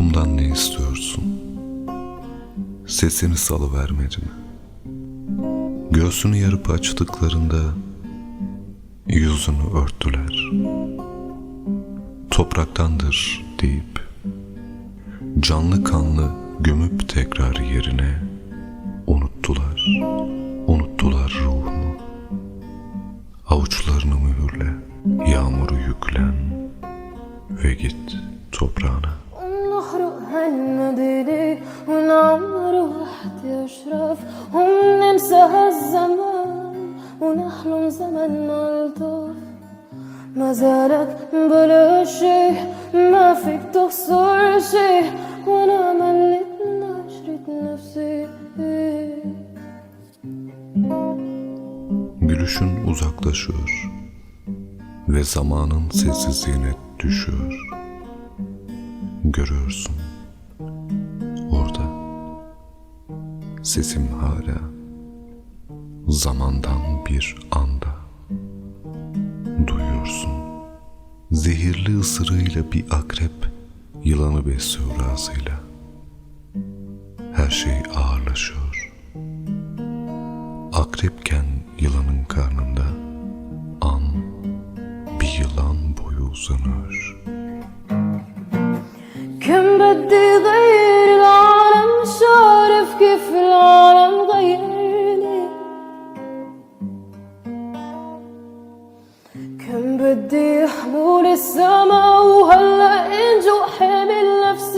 Ruhumdan ne istiyorsun? Sesini salıvermedi mi? Göğsünü yarıp açtıklarında yüzünü örttüler. Topraktandır deyip canlı kanlı gömüp tekrar yerine unuttular. Unuttular ruhumu. Avuçlarını mühürle, yağmuru yüklen ve git toprağına. ونخرق هالمدينة ونعمر واحد يشرف وننسى هالزمان ونحلم زمن ألطف ما زالك بلا شي ما فيك تخسر شي وانا مليت من عشرة نفسي Gülüşün uzaklaşıyor ve zamanın sessizliğine düşüyor. Görüyorsun sesim hala zamandan bir anda duyuyorsun. Zehirli ısırığıyla bir akrep yılanı besliyor ağzıyla. Her şey ağırlaşıyor. Akrepken yılanın karnında an bir yılan boyu uzanır. كم بدي غير العالم مش عارف كيف العالم غيرني كم بدي حمول السما وهلأ انجو حامل نفسي